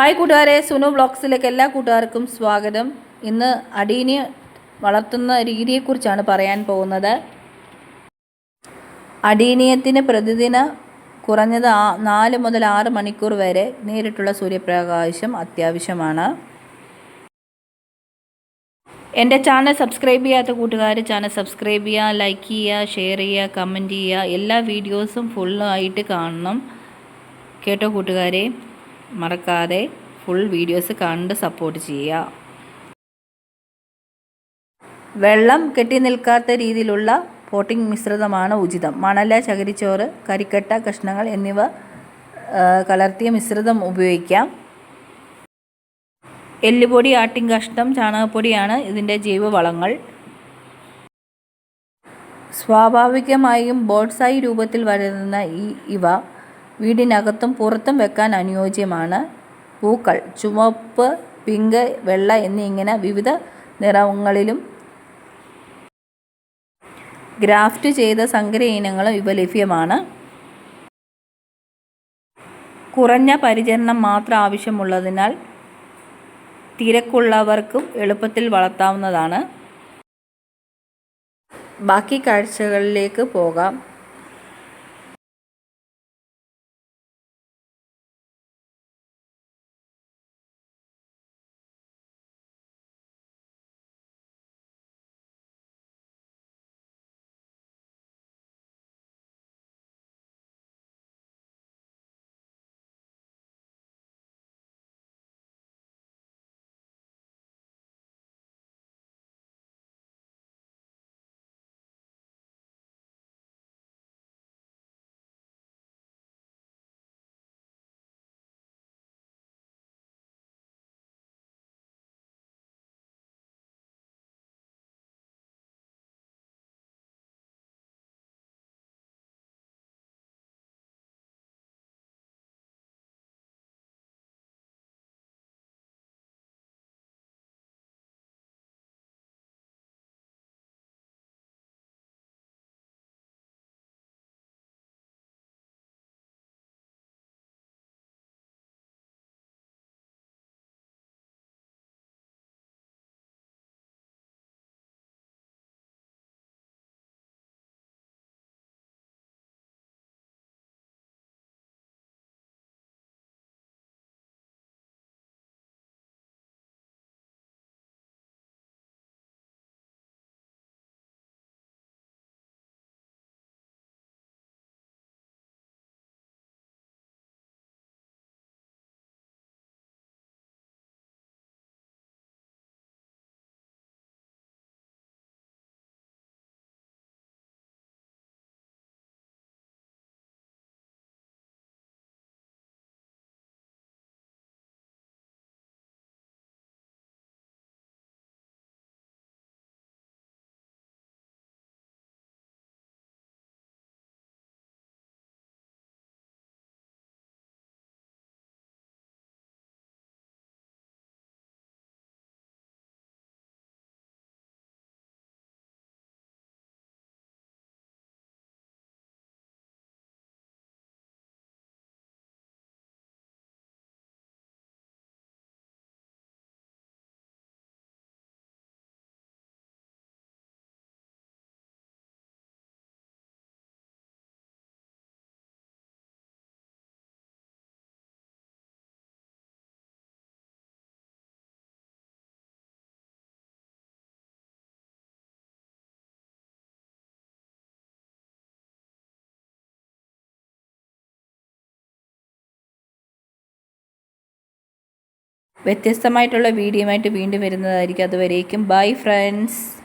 Hi കൂട്ടുകാരെ. സുനു ബ്ലോഗ്സിലേക്ക് എല്ലാ കൂട്ടുകാർക്കും സ്വാഗതം. ഇന്ന് അടീനെ വളർത്തുന്ന രീതിയെക്കുറിച്ചാണ് പറയാൻ പോകുന്നത്. അടീനിയത്തിന് പ്രതിദിന കുറഞ്ഞത് നാല് മുതൽ ആറ് മണിക്കൂർ വരെ നേരിട്ടുള്ള സൂര്യപ്രകാശം അത്യാവശ്യമാണ്. എന്റെ ചാനൽ സബ്സ്ക്രൈബ് ചെയ്യാത്ത കൂട്ടുകാർ ചാനൽ സബ്സ്ക്രൈബ് ചെയ്യുക ലൈക്ക് ചെയ്യുക ഷെയർ ചെയ്യുക കമന്റ് ചെയ്യുക എല്ലാ വീഡിയോസും ഫുള്ളായിട്ട് കാണണം. കേട്ടോ കൂട്ടുകാരെ. മറക്കാതെ ഫുൾ വീഡിയോസ് കണ്ട് സപ്പോർട്ട് ചെയ്യുക. വെള്ളം കെട്ടി നിൽക്കാത്ത രീതിയിലുള്ള പോട്ടിംഗ് മിശ്രിതമാണ് ഉചിതം. മണല ചകിരിച്ചോറ് കരിക്കട്ട കഷ്ണങ്ങൾ എന്നിവ കലർത്തിയ മിശ്രിതം ഉപയോഗിക്കാം. എല്ലുപൊടി ആട്ടിൻ കഷ്ണം ചാണകപ്പൊടിയാണ് ഇതിന്റെ ജൈവവളങ്ങൾ. സ്വാഭാവികമായും ബോട്ട്സായി രൂപത്തിൽ വരുന്ന ഈ ഇവ വീടിനകത്തും പുറത്തും വെക്കാൻ അനുയോജ്യമാണ്. പൂക്കൾ ചുവപ്പ് പിങ്ക് വെള്ള എന്നിങ്ങനെ വിവിധ നിറങ്ങളിലും ഗ്രാഫ്റ്റ് ചെയ്ത സങ്കര ഇനങ്ങളും ഇവ ലഭ്യമാണ്. കുറഞ്ഞ പരിചരണം മാത്രം ആവശ്യമുള്ളതിനാൽ തിരക്കുള്ളവർക്കും എളുപ്പത്തിൽ വളർത്താവുന്നതാണ്. ബാക്കി കാഴ്ചകളിലേക്ക് പോകാം. വ്യത്യസ്തമായിട്ടുള്ള വീഡിയോയുമായിട്ട് വീണ്ടും വരുന്നതായിരിക്കും. അതുവരേക്കും. Bye friends